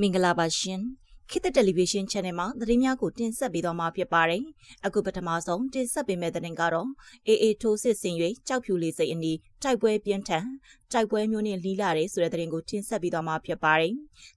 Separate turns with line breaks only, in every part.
မင်္ဂလာပါရှင်ခေတ်သစ်တယ်လီဗီရှင်း channel မှာသတင်းများကိုတင်ဆက်ပေးသွားမှာဖြစ်ပါတယ်အခုပထမဆုံးတင်ဆက်ပေးမယ့်သတင်းကတော့အေအေထိုးစစ်ဆင်၍ကြောက်ဖြူလေးစိတ်အနီးတိုက်ပွဲပြင်းထန်တိုက်ပွဲမျိုးနဲ့လီးလာတယ်ဆိုတဲ့သတင်းကိုတင်ဆက်ပေးသွားမှာဖြစ်ပါတယ်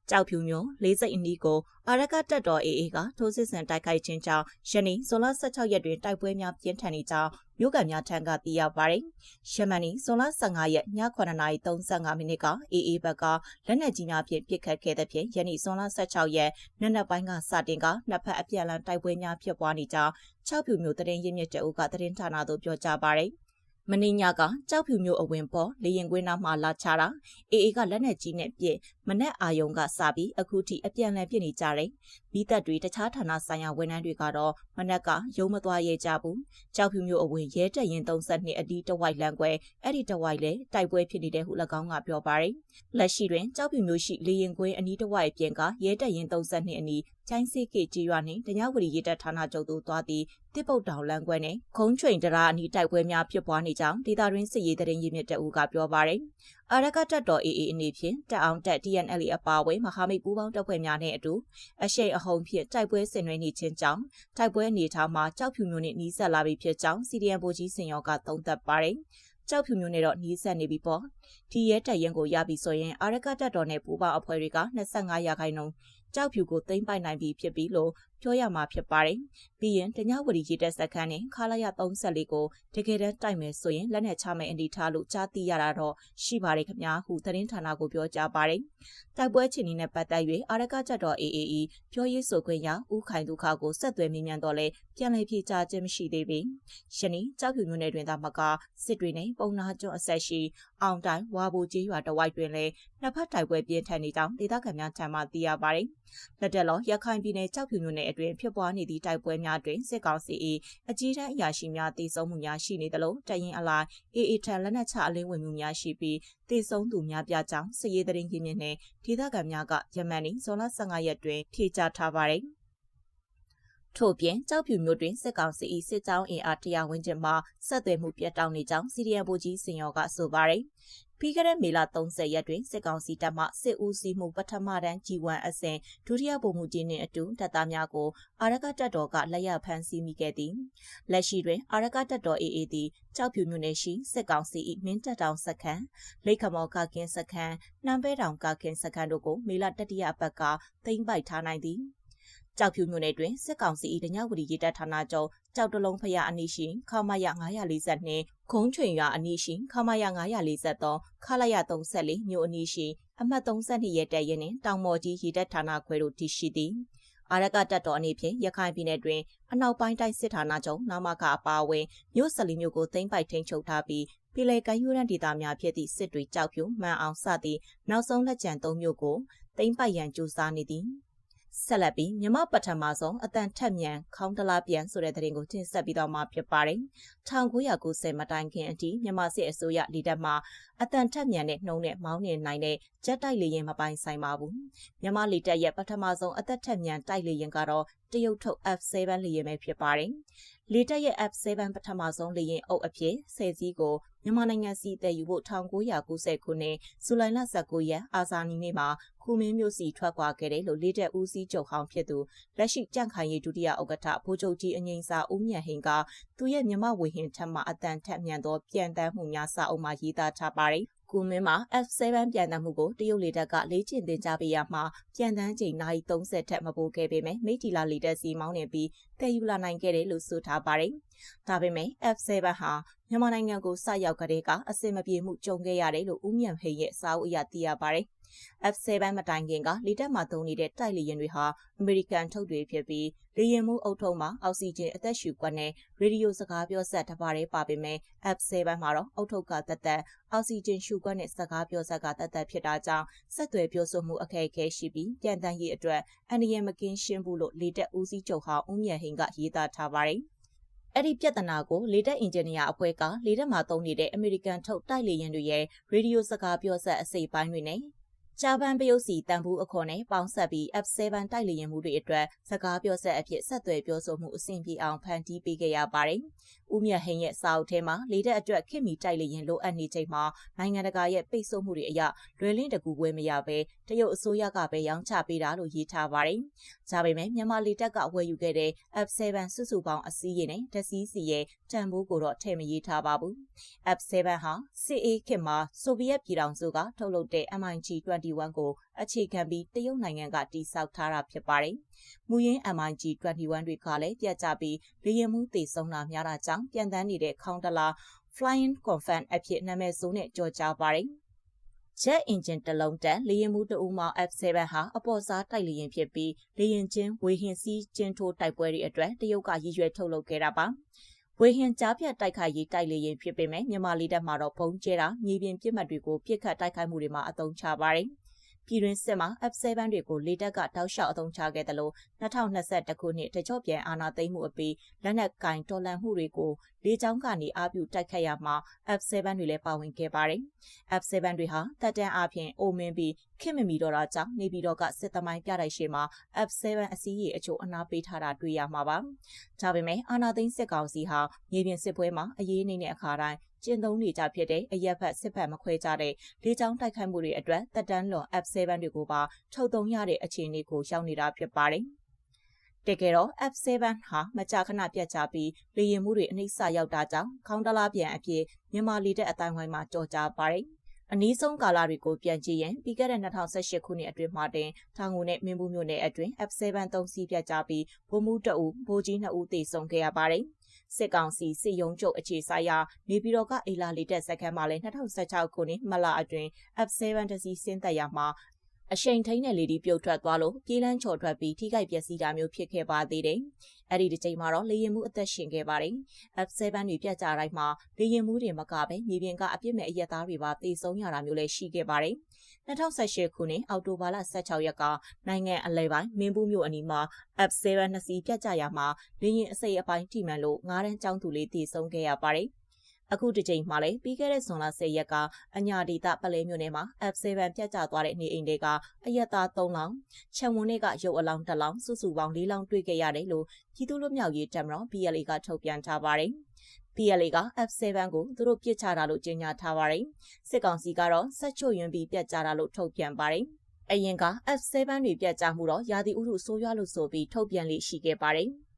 ကြောက်ဖြူမျိုးလေးစိတ်အနီးကိုအာရကတက်တော်အေအေကထိုးစစ်ဆင်တိုက်ခိုက်ခြင်းကြောင့်ယနေ့ဇွန်လ16ရက်တွင်တိုက်ပွဲများပြင်းထန်နေကြောင်းမြို့ကများထံကသိရပါတယ်။ရှမန်နီဇွန်လ15ရက်ည9:35မိနစ်ကအေအေဘက်ကလက်နက်ကြီးများဖြင့်ပစ်ခတ်ခဲ့တဲ့ဖြင့်ယနေ့ဇွန်လ16ရက်နက်နက်ပိုင်းကစတင်ကနှစ်ဖက်အပြန်အလှန်တိုက်ပွဲများဖြစ်ပွားနေကြောင်း6ဖြူမျိုးတရင်ရင်းမြစ်တအုပ်ကတရင်ဌာနသို့ပြောကြားပါတယ်။ မင်းညကကြောက်ဖြူမျိုးအဝင်ပေါ်လေရင်ကွင်းနားမှာလာချတာအေအေကလက်နက်ကြီးနဲ့ပြစ်မနဲ့အာယုံကစပြီးအခုထိအပြန်လည်ပြစ်နေကြတယ်။မိသက်တွေတခြားဌာနဆိုင်ရာဝန်ထမ်းတွေကတော့မနက်ကရုံမသွားရဲကြဘူး။ကြောက်ဖြူမျိုးအဝင်ရဲတက်ရင်32အတီးတဝိုက်လန်ကွဲအဲ့ဒီတဝိုက်လဲတိုက်ပွဲဖြစ်နေတဲ့ဟု၎င်းကပြောပါတယ်။လက်ရှိတွင်ကြောက်ဖြူမျိုးရှိလေရင်ကွင်းအနီးတဝိုက်ပြင်ကရဲတက်ရင်32အနီး ချိုင်းစိကေကြီးရွာနှင့်တညဝရီရေတပ်ဌာနချုပ်သို့သွားသည့်တစ်ပုတ်တောင်လမ်းကွဲနှင့်ခုံးချိန်တရာအနီးတိုက်ပွဲများဖြစ်ပွားနေကြောင်းဒေသတွင်းစစ်ရေးတရင်ရင်းမြစ်တအူကပြောပါရယ်အာရကတက်တော် AA အနေဖြင့်တက်အောင်တက် TNL အပါအဝင်မဟာမိတ်ပူးပေါင်းတပ်ဖွဲ့များနဲ့အတူအရှိန်အဟုန်ဖြင့်တိုက်ပွဲဆင်နွှဲနေခြင်းကြောင့်တိုက်ပွဲအနေထားမှာကြောက်ဖြူမျိုးနဲ့နှီးဆက်လာပြီးဖြစ်ကြောင်း CDN ဗိုလ်ကြီးစင်ရောကသုံးသပ်ပါရယ်ကြောက်ဖြူမျိုးနဲ့တော့နှီးဆက်နေပြီပေါ့ဒီရဲတက်ရင်ကိုရပြီဆိုရင်အာရကတက်တော်နဲ့ပူးပေါင်းအဖွဲ့တွေက25ရာခိုင်နှုန်း ကြောက်ဖြူကိုသိမ်းပိုက်နိုင်ပြီဖြစ်ပြီးလို့ပြောရမှာဖြစ်ပါတယ်။ပြီးရင်တညဝရီရေတက်စခန်းနဲ့ခလာရ34ကိုတကယ်တမ်းတိုက်မယ်ဆိုရင်လက်နဲ့ချမယ်အနေထားလို့ကြားသိရတာတော့ရှိပါတယ်ခင်ဗျာဟုသတင်းဌာနကိုပြောကြားပါတယ်။တိုက်ပွဲချင်းနဲ့ပတ်သက်၍အာရကကြတ်တော် AAE ပြောရေးဆိုခွင့်ရဦးခိုင်ဒုခကိုဆက်သွယ်မိမြန်တော့လဲပြန်လည်ဖြေကြားခြင်းမရှိသေးပေ။ယနေ့ကြောက်ဖြူမြို့နယ်တွင်သာမကစစ်တွေနဲ့ပုံနာကျွန်းအဆက်ရှိအောင်တိုင်းဝါဘူကျေးရွာတဝိုက်တွင်လည်းနှစ်ဖက်တိုက်ပွဲပြင်းထန်နေကြောင်းဒေသခံများထံမှသိရပါတယ်။ လက်တက်လောရခိုင်ပြည်နယ်ကြောက်ဖြူမြို့နယ်အတွင်းဖြစ်ပွားနေသည့်တိုက်ပွဲများတွင်စစ်ကောင်စီ၏အကြီးတန်းအရာရှိများတည်ဆုံမှုများရှိနေသလိုတရင်အလိုက်အေအေထံလက်နက်ချအလင်းဝင်မှုများရှိပြီးတည်ဆုံသူများပြကြောင်းစစ်ရေးတရင်ရင်းမြစ်နှင့်ဒေသခံများကယမန်နီဇွန်လ15ရက်တွင်ဖြေကြားထားပါသည်ထို့ပြင်ကြောက်ဖြူမျိုးတွင်စစ်ကောင်စီ၏စစ်ကြောင်းအင်အားတရားဝန်းကျင်မှဆက်သွယ်မှုပြတ်တောက်နေကြောင်းစီရီယံဗိုလ်ကြီးစင်ရောကဆိုပါတယ်။ ပြီးခဲ့တဲ့မေလ30ရက်တွင်စစ်ကောင်စီတပ်မှစစ်ဦးစီးမှုပထမတန်း G1 အဆင့်ဒုတိယဗိုလ်မှူးကြီးနှင့်အတူတပ်သားများကိုအာရကတပ်တော်ကလက်ရဖမ်းဆီးမိခဲ့သည်လက်ရှိတွင်အာရကတပ်တော် AA သည်ကြောက်ဖြူမြို့နယ်ရှိစစ်ကောင်စီ၏မင်းတပ်တောင်စခန်းလိတ်ခမောကကင်းစခန်းနှမ်းပဲတောင်ကကင်းစခန်းတို့ကိုမေလတတိယအပတ်ကသိမ်းပိုက်ထားနိုင်သည် ကြောက်ဖြူမြို့နယ်တွင်စစ်ကောင်စီ၏တညဝတီရေတပ်ဌာနချုပ်ကြောက်တလုံးဖရအနီးရှိခမရ942ခုံးချွင်ရွာအနီးရှိခမရ943ခလာရ34မြို့အနီးရှိအမှတ်32ရဲတပ်ရင်းနှင့်တောင်မော်ကြီးရေတပ်ဌာနခွဲတို့တည်ရှိသည်အာရကတပ်တော်အနေဖြင့်ရခိုင်ပြည်နယ်တွင်အနောက်ပိုင်းတိုင်းစစ်ဌာနချုပ်နာမကအပါအဝင်မြို့စလီမြို့ကိုသိမ်းပိုက်ထိန်းချုပ်ထားပြီးပြည်လေကယူရန်ဒေသများဖြစ်သည့်စစ်တွေကြောက်ဖြူမှန်အောင်စသည့်နောက်ဆုံးလက်ကျန်၃မြို့ကိုသိမ်းပိုက်ရန်ကြိုးစားနေသည် ဆက်လက်ပြီးမြမပထမဆုံးအတန်ထက်မြန်ခေါင်းတလားပြန်ဆိုတဲ့သတင်းကိုတင်ဆက်ပြီးတော့မှဖြစ်ပါတယ်။1990မတိုင်ခင်အထိမြမစစ်အစိုးရလီတက်မှာအတန်ထက်မြန်တဲ့နှုံးနဲ့မောင်းနေနိုင်တဲ့ဂျက်တိုက်လေယာဉ်မပိုင်ဆိုင်ပါဘူး။မြမလီတက်ရဲ့ပထမဆုံးအသက်ထက်မြန်တိုက်လေယာဉ်ကတော့တရုတ်ထုတ် F7 လေယာဉ်ပဲဖြစ်ပါတယ်။လေတက်ရဲ့ F7 ပထမဆုံးလေယာဉ်အုပ်အဖြစ်ဆယ်စီးကို မြန်မာနိုင်ငံစီတည်ယူဖို့1990ခုနှစ်ဇူလိုင်လ19ရက်အာဇာနည်နေ့မှာခုမင်းမျိုးစီထွက်ခွာခဲ့တယ်လို့လေတက်ဦးစီးချုပ်ဟောင်းဖြစ်သူလက်ရှိကြန့်ခိုင်ရေးဒုတိယဥက္ကဋ္ဌဗိုလ်ချုပ်ကြီးအငိမ့်စာဦးမြတ်ဟင်ကသူရဲ့မြမဝေဟင်ထက်မှအတန်ထက်မြန်သောပြန်တမ်းမှုများစာအုပ်မှာရေးသားထားပါတယ် ကူမင်းမှာ F7 ပြန်တမ်းမှုကိုတရုတ်လေတပ်ကလေ့ကျင့်သင်ကြားပေးရမှာပြန်တမ်းချိန်နာရီ30ထက်မပိုခဲ့ပေမဲ့မိတီလာလေတပ်စီမောင်းနေပြီးတည်ယူလာနိုင်ခဲ့တယ်လို့ဆိုထားပါတယ်။ဒါပေမဲ့ F7 ဟာမြန်မာနိုင်ငံကိုစရောက်ကြတဲ့ကအစင်မပြေမှုကြုံခဲ့ရတယ်လို့ဦးမြတ်ဟိန်ရဲ့စာအုပ်အရသိရပါတယ်။ F7 မတိုင်ခင်ကလေတပ်မှသုံးနေတဲ့တိုက်လေယာဉ်တွေဟာအမေရိကန်ထုတ်တွေဖြစ်ပြီးလေယာဉ်မှုအုပ်ထုံးမှာအောက်ဆီဂျင်အသက်ရှူကွက်နဲ့ရေဒီယိုစကားပြောဆက်တစ်ပါးလေးပါပေမဲ့ F7 မှာတော့အုပ်ထုပ်ကတက်တက်အောက်ဆီဂျင်ရှူကွက်နဲ့စကားပြောဆက်ကတက်တက်ဖြစ်တာကြောင့်ဆက်သွယ်ပြောဆိုမှုအခက်အခဲရှိပြီးပြန်တန်းရေးအတွက်အန္တရာယ်မကင်းရှင်းဘူးလို့လေတပ်ဦးစီးချုပ်ဟောင်းဦးမြတ်ဟိန်ကရေးသားထားပါတယ်။အဲ့ဒီပြဿနာကိုလေတပ်အင်ဂျင်နီယာအဖွဲ့ကလေတပ်မှာသုံးနေတဲ့အမေရိကန်ထုတ်တိုက်လေယာဉ်တွေရဲ့ရေဒီယိုစကားပြောဆက်အစိပ်ပိုင်းတွေနဲ့ ဂျပန်ပယုတ်စီတန်ဘူးအခွန်နဲ့ပေါင်းဆက်ပြီး F7 တိုက်လေယာဉ်မှုတွေအတွက်စကားပြောဆက်အဖြစ်ဆက်သွယ်ပြောဆိုမှုအဆင့်ပြေအောင်ဖန်တီးပေးခဲ့ရပါတယ်။ ဦးမြတ်ဟင်းရဲ့စာအုပ်ထဲမှာလေတပ်အတွက်ခင်မီတိုက်လေရင်လိုအပ်နေချိန်မှာနိုင်ငံတကာရဲ့ပိတ်ဆို့မှုတွေအရလွယ်လင်းတကူပွဲမရဘဲတရုတ်အစိုးရကပဲရောင်းချပေးတာလို့ရေးထားပါတယ်။ဒါပေမဲ့မြန်မာလေတပ်ကဝယ်ယူခဲ့တဲ့ F7 စုစုပေါင်းအစည်းရည်နဲ့တစည်းစီရဲ့တန်ဖိုးကိုတော့ထည့်မရေးထားပါဘူး။ F7 ဟာစစ်အေးခေတ်မှာဆိုဗီယက်ပြည်ထောင်စုကထုတ်လုပ်တဲ့ MiG-21 ကိုအခြေခံပြီးတရုတ်နိုင်ငံကတိစောက်ထားတာဖြစ်ပါတယ်။ မူရင်း MiG-21 တွေကလည်းပြတ်ကျပြီးလေယာဉ်မှုသေဆုံးတာများတာကြောင့်ပြန်တန်းနေတဲ့ခေါင်းတလား Flying Confirm အဖြစ်နာမည်ဆိုးနဲ့ကြော်ကြားပါတယ်။ Jet engine တစ်လုံးတက်လေရင်မှုတအူးမောင် F7 ဟာအပေါ်စားတိုက်လေရင်ဖြစ်ပြီးလေရင်ချင်းဝေဟင်စီးကျင်းထိုးတိုက်ပွဲတွေအတွက်တရုတ်ကရည်ရွယ်ထုတ်လုပ်ခဲ့တာပါဝေဟင်ကြားဖြတ်တိုက်ခိုက်ရေးတိုက်လေရင်ဖြစ်ပေမဲ့မြန်မာလေတပ်မှာတော့ဘုံကျဲတာမြေပြင်ပစ်မှတ်တွေကိုပြစ်ခတ်တိုက်ခိုက်မှုတွေမှာအသုံးချပါတယ်။ ပြည်တွင်းစစ်မှာ F7 တွေကိုလေတပ်ကတောက်လျှောက်အသုံးချခဲ့တယ်လို့2021ခုနှစ်တကြော့ပြန်အာဏာသိမ်းမှုအပြီးလက်နက်ကင်တော်လှန်မှုတွေကိုလေကြောင်းကနေအားပြုတိုက်ခတ်ရမှာ F7 တွေလည်းပါဝင်ခဲ့ပါတယ်။ F7 တွေဟာတပ်တန်းအပြင်အိုမင်းပြီးခင်မမီတော့တာကြောင့်နေပြည်တော်ကစစ်သမိုင်းပြတိုက်ရှိမှာ F7 အစည်းအဝေးအချို့အနာပေးထားတာတွေ့ရမှာပါ။ဒါပေမဲ့အာနာသိန်းစစ်ကောင်စီဟာမြေပြင်စစ်ပွဲမှာအရေးနေတဲ့အခါတိုင်းကျင့်သုံးနေကြဖြစ်တဲ့အရက်ဖက်စစ်ဖက်မခွဲကြတဲ့လေကြောင်းတိုက်ခိုက်မှုတွေအတွက်တက်တန်းလွန် F7 တွေကိုပါထုတ်သုံးရတဲ့အခြေအနေကိုရောက်နေတာဖြစ်ပါတယ်။တကယ်တော့ F7 ဟာမကြာခဏပြတ်ကျပြီးလေယာဉ်မှုတွေအနှိမ့်ဆရောက်တာကြောင့်ခေါင်းတလားပြန်အဖြစ်မြန်မာလေတပ်အတိုင်းဝိုင်းမှာကြော်ကြားပါတယ်။အနည်းဆုံးကာလတွေကိုပြန်ကြည့်ရင်ပြီးခဲ့တဲ့2018ခုနှစ်အတွင်းမှာတင်ထောင်ငုံနဲ့မင်းဘူးမြို့နယ်အတွင်း F7 3စီးပြတ်ကျပြီးဗိုလ်မှူးတအုပ်ဗိုလ်ကြီး2ဦးသေဆုံးခဲ့ရပါတယ်။ စစ်ကောင်စီစစ်ရုံးချုပ်အခြေဆိုင်ရာနေပြည်တော်ကအေလာလီတက်စခန်းမှာလည်း2016ခုနှစ်မလအတွင်း F7 တစီဆင်းသက်ရမှာ အရှိန်ထိန်တဲ့လေဒီပြုတ်ထွက်သွားလို့ပြေးလန်းချော်ထွက်ပြီးထိခိုက်ပျက်စီးတာမျိုးဖြစ်ခဲ့ပါသေးတယ်။အဲ့ဒီတစ်ချိန်မှာတော့လေရင်မှုအသက်ရှင်ခဲ့ပါတယ်။ F7 တွေပြတ်ကြတိုင်းမှာလေရင်မှုတွေမကပဲမြေပြင်ကအပြစ်မဲ့အရက်သားတွေပါတေဆုံးရတာမျိုးလည်းရှိခဲ့ပါတယ်။2018ခုနှစ်အောက်တိုဘာလ16ရက်ကနိုင်ငံအလဲပိုင်းမင်းဘူးမြို့အနီးမှာ F7 နှစ်စီးပြတ်ကျရာမှာလေရင်အစိပ်အပိုင်းထိမှန်လို့ငားတန်းကျောင်းသူလေးတည်ဆုံးခဲ့ရပါတယ်။ အခုတစ်ချိန်မှလည်းပြီးခဲ့တဲ့ဇွန်လ10ရက်ကအညာဒေတာပလဲမြို့နယ်မှာ F7 ပြတ်ကျသွားတဲ့နေအိမ်တွေကအရက်သား3လောင်းခြံဝန်းတွေကရုပ်အလောင်း1လောင်းစုစုပေါင်း4လောင်းတွေ့ခဲ့ရတယ်လို့ပြည်သူ့လူမျိုးရေးတပ်မတော် PLA ကထုတ်ပြန်ထားပါတယ်။ PLA က F7 ကိုသူတို့ပြစ်ချတာလို့ကြေညာထားပါတယ်။စစ်ကောင်စီကတော့ဆက်ချွတ်ယွန်းပြီးပြတ်ကြတာလို့ထုတ်ပြန်ပါတယ်။အရင်က F7 တွေပြတ်ကြမှုတော့ရာသီဥတုဆိုးရွားလို့ဆိုပြီးထုတ်ပြန်လေးရှိခဲ့ပါတယ်။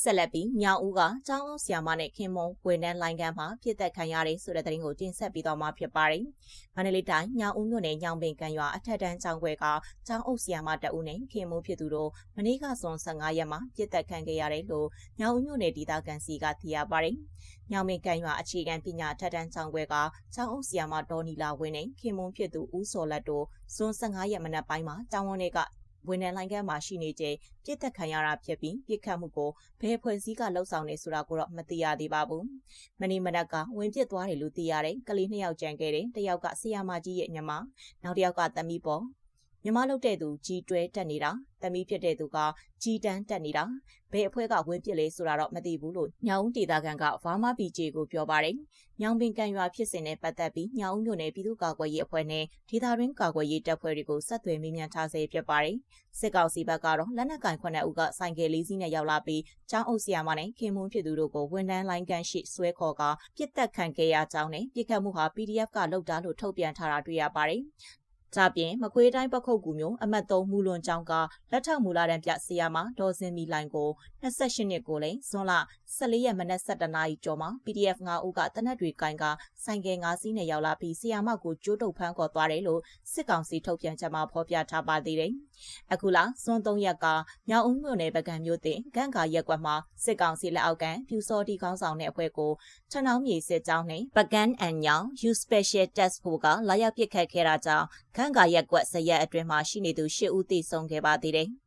ဆက်လက်ပြီးညောင်ဦးကကျောင်းအောင်ဆရာမနဲ့ခင်မုံဝန်ထမ်းလိုင်းကမ်းမှာပြစ်သက်ခံရတယ်ဆိုတဲ့သတင်းကိုတင်ဆက်ပြီးတော့မှဖြစ်ပါတယ်။မန္တလေးတိုင်းညောင်ဦးမြို့နယ်ညောင်ပင်ကန်ရွာအထက်တန်းကျောင်းခွဲကကျောင်းအုပ်ဆရာမတဦးနဲ့ခင်မုံဖြစ်သူတို့မနေ့ကဇွန်15ရက်မှာပြစ်သက်ခံခဲ့ရတယ်လို့ညောင်ဦးမြို့နယ်ဒေသခံစီကသိရပါတယ်။ညောင်ပင်ကန်ရွာအခြေခံပညာအထက်တန်းကျောင်းခွဲကကျောင်းအုပ်ဆရာမဒေါ်နီလာဝင်းနဲ့ခင်မုံဖြစ်သူဦးစောလက်တို့ဇွန်15ရက်မနက်ပိုင်းမှာကျောင်းဝန်းတွေက ဝန်ထမ်းလိုင်းကမ်းမှာရှိနေချိန်ပြစ်တက်ခံရတာဖြစ်ပြီးပြစ်ခတ်မှုကိုဘယ်ဖွဲ့စည်းကလှုပ်ဆောင်နေဆိုတာကိုတော့မသိရသေးပါဘူး။မနေ့မနက်ကဝင်ပစ်သွားတယ်လို့သိရတယ်။ကလေးနှစ်ယောက်ကြံခဲ့တယ်။တယောက်ကဆီယာမကြီးရဲ့ညမနောက်တစ်ယောက်ကသမီးပေါ် မြမလုတ်တဲ့သူကြီးတွဲတက်နေတာတမီးဖြစ်တဲ့သူကကြီးတန်းတက်နေတာဘယ်အဖွဲ့ကဝင်ပစ်လဲဆိုတာတော့မသိဘူးလို့ညောင်ဒေတာကန်ကဗာမာပီဂျေကိုပြောပါတယ်ညောင်ပင်ကန်ရွာဖြစ်စဉ်နဲ့ပတ်သက်ပြီးညောင်မြို့နယ်ပြည်သူ့ကာကွယ်ရေးအဖွဲ့နဲ့ဒေသတွင်းကာကွယ်ရေးတပ်ဖွဲ့တွေကိုဆက်သွယ်မေးမြန်းထားဆဲဖြစ်ပါတယ်စစ်ကောင်စီဘက်ကတော့လက်နက်ကင်ခွန်းဦးကဆိုင်ကယ်လေးစီးနဲ့ရောက်လာပြီးចောင်းအုပ်ဆီယာမနဲ့ခင်မွန်းဖြစ်သူတို့ကိုဝန်တန်းလိုင်းကန်ရှိဆွဲခေါ်ကပြစ်တက်ခံခဲ့ရကြောင်းနဲ့ပြစ်ခတ်မှုဟာ PDF ကလုပ်တာလို့ထုတ်ပြန်ထားတာတွေ့ရပါတယ်။ ဒါပြင်မကွေးတိုင်းပခုတ်ကူမျိုးအမတ်3မူလွန်ကျောင်းကလက်ထောက်မူလာတန်းပြဆီယာမဒေါ်စင်မီလိုင်ကို28နှစ်ကိုလည်းဇွန်လ14ရက်မနက်7:00နာရီကျော်မှာ PDF 9ဦးကတနက်တွေကင်ကဆိုင်ကယ်9စီးနဲ့ရောက်လာပြီးဆီယာမကိုကျိုးတုပ်ဖမ်းခေါ်သွားတယ်လို့စစ်ကောင်စီထုတ်ပြန်ချက်မှာဖော်ပြထားပါသေးတယ်။အခုလာဇွန်3ရက်ကညောင်ဦးမြို့နယ်ပကံမြို့တင်ကန့်ကာရက်ကွက်မှာစစ်ကောင်စီလက်အောက်ကပြူစောတီခေါင်းဆောင်တဲ့အဖွဲ့ကိုထဏောင်းမြေစစ်ကြောင်းနဲ့ပကန်းအန်ညောင် U Special Task Force ကလာရောက်ပစ်ခတ်ခဲ့တာကြောင့်ကန့်ကာရက်ကွက်ဇရက်အတွင်းမှာရှိနေသူ၈ဦးသေဆုံးခဲ့ပါသေးတယ်။